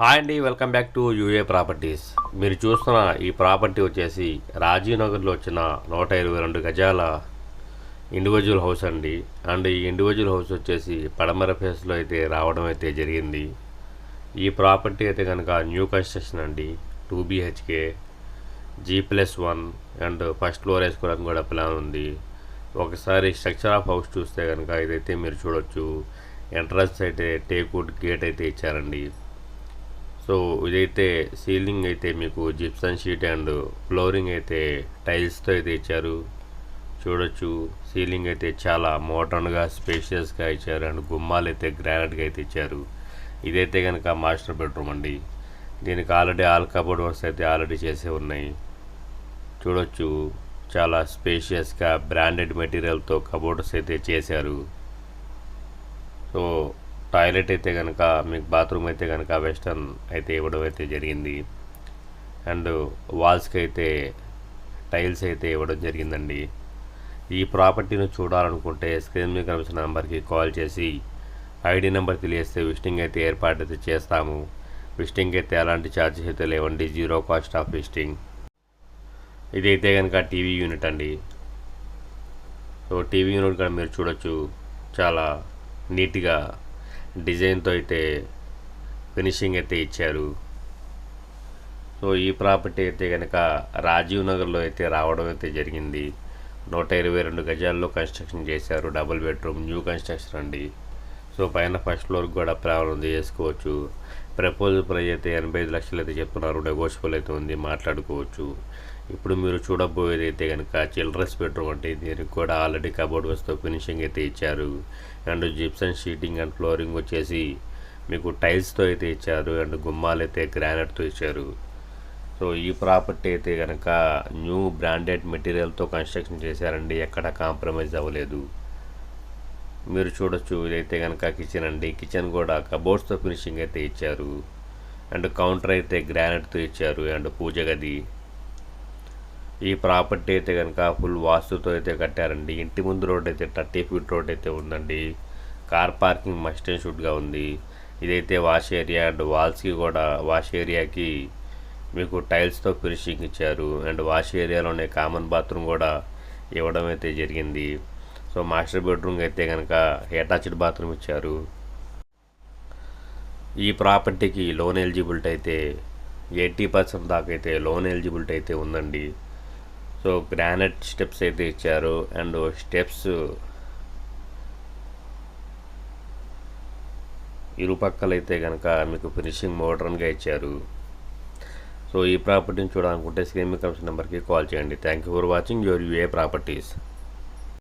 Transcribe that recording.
Hi అండి welcome back to UA properties. మీరు చూస్తున్న ఈ ప్రాపర్టీ వచ్చేసి రాజీవ్ నగర్లో వచ్చిన నూట ఇరవై రెండు గజాల ఇండివిజువల్ హౌస్ అండి. అండ్ ఈ ఇండివిజువల్ హౌస్ వచ్చేసి పడమర ఫేస్లో అయితే రావడం అయితే జరిగింది. ఈ ప్రాపర్టీ అయితే కనుక న్యూ కన్స్ట్రక్షన్ అండి. Two BHK G plus one and first floor వేసుకోవడానికి కూడా ప్లాన్ ఉంది. ఒకసారి స్ట్రక్చర్ ఆఫ్ హౌస్ చూస్తే కనుక ఇదైతే మీరు చూడొచ్చు. ఎంట్రన్స్ అయితే టేక్వుడ్ గేట్ అయితే ఇచ్చారండి. సో ఇదైతే సీలింగ్ అయితే మీకు జిప్సన్ షీట్ అండ్ ఫ్లోరింగ్ అయితే టైల్స్తో అయితే ఇచ్చారు. చూడొచ్చు. సీలింగ్ అయితే చాలా మోడర్న్గా స్పేషియస్గా ఇచ్చారు అండ్ గుమ్మాలు అయితే గ్రానైట్గా అయితే ఇచ్చారు. ఇదైతే కనుక మాస్టర్ బెడ్రూమ్ అండి. దీనికి ఆల్రెడీ ఆల్ కబోర్డ్ వర్క్స్ అయితే ఆల్రెడీ చేసే ఉన్నాయి. చూడొచ్చు. చాలా స్పేషియస్గా బ్రాండెడ్ మెటీరియల్తో కబోర్డ్స్ అయితే చేశారు. సో టాయిలెట్ అయితే కనుక మీకు బాత్రూమ్ అయితే కనుక వెస్టర్న్ అయితే ఇవ్వడం అయితే జరిగింది. అండ్ వాల్స్కి అయితే టైల్స్ అయితే ఇవ్వడం జరిగిందండి. ఈ ప్రాపర్టీని చూడాలనుకుంటే స్క్రీన్ మీద కనిపిస్తున్న నెంబర్కి కాల్ చేసి ఐడి నెంబర్ తెలియస్తే విజిటింగ్ అయితే ఏర్పాటు అయితే చేస్తాము. విజిటింగ్ అయితే ఎలాంటి ఛార్జెస్ అయితే లేవండి. Zero cost of visiting. ఇదైతే కనుక టీవీ యూనిట్ అండి. సో టీవీ యూనిట్ కూడా మీరు చూడొచ్చు. చాలా నీట్గా డిజైన్తో అయితే ఫినిషింగ్ అయితే ఇచ్చారు. సో ఈ ప్రాపర్టీ అయితే కనుక రాజీవ్ నగర్లో అయితే రావడం అయితే జరిగింది. నూట ఇరవై రెండు గజాల్లో కన్స్ట్రక్షన్ చేశారు. డబుల్ బెడ్రూమ్ న్యూ కన్స్ట్రక్షన్ అండి. సో పైన ఫస్ట్ ఫ్లోర్కి కూడా ప్రాబ్లం చేసుకోవచ్చు. ప్రపోజల్ ప్రైజ్ అయితే ఎనభై ఐదు లక్షలు అయితే చెప్తున్నారు. నెగోషియబుల్ అయితే ఉంది మాట్లాడుకోవచ్చు. ఇప్పుడు మీరు చూడబోయేది అయితే కనుక చిల్డ్రన్స్ బెడ్రూమ్ అంటే దీనికి కూడా ఆల్రెడీ కబోర్డ్ వస్తూ ఫినిషింగ్ అయితే ఇచ్చారు. And gypsum sheeting and flooring వచ్చేసి మీకు టైల్స్తో అయితే ఇచ్చారు. అండ్ గుమ్మాలు అయితే గ్రానైట్తో ఇచ్చారు. సో ఈ ప్రాపర్టీ అయితే కనుక న్యూ బ్రాండెడ్ మెటీరియల్తో కన్స్ట్రక్షన్ చేశారండి. ఎక్కడ కాంప్రమైజ్ అవ్వలేదు. మీరు చూడొచ్చు ఇదైతే కనుక కిచెన్ అండి. కిచెన్ కూడా కబోర్డ్స్తో ఫినిషింగ్ అయితే ఇచ్చారు. అండ్ కౌంటర్ అయితే గ్రానైట్తో ఇచ్చారు. అండ్ పూజ గది. ఈ ప్రాపర్టీ అయితే కనుక ఫుల్ వాస్తుతో అయితే కట్టారండి. ఇంటి ముందు రోడ్ అయితే థర్టీ ఫీట్ రోడ్ అయితే ఉందండి. కార్ పార్కింగ్ మస్ట్ అండ్ షుడ్గా ఉంది. ఇదైతే వాష్ ఏరియా అండ్ వాల్స్కి కూడా వాష్ ఏరియాకి మీకు టైల్స్తో ఫినిషింగ్ ఇచ్చారు. అండ్ వాష్ ఏరియాలోనే కామన్ బాత్రూమ్ కూడా ఇవ్వడం అయితే జరిగింది. సో మాస్టర్ బెడ్రూమ్ అయితే కనుక అటాచ్డ్ బాత్రూమ్ ఇచ్చారు. ఈ ప్రాపర్టీకి లోన్ ఎలిజిబిలిటీ అయితే ఎయిటీ పర్సెంట్ దాకా అయితే లోన్ ఎలిజిబిలిటీ అయితే ఉందండి. సో గ్రానైట్ స్టెప్స్ అయితే ఇచ్చారు అండ్ స్టెప్స్ ఇరుపక్కలైతే కనుక మీకు ఫినిషింగ్ మోడర్న్గా ఇచ్చారు. సో ఈ ప్రాపర్టీని చూడాలనుకుంటే స్క్రీన్ మీద కమిషన్ నెంబర్కి కాల్ చేయండి. Thank you for watching your UA properties.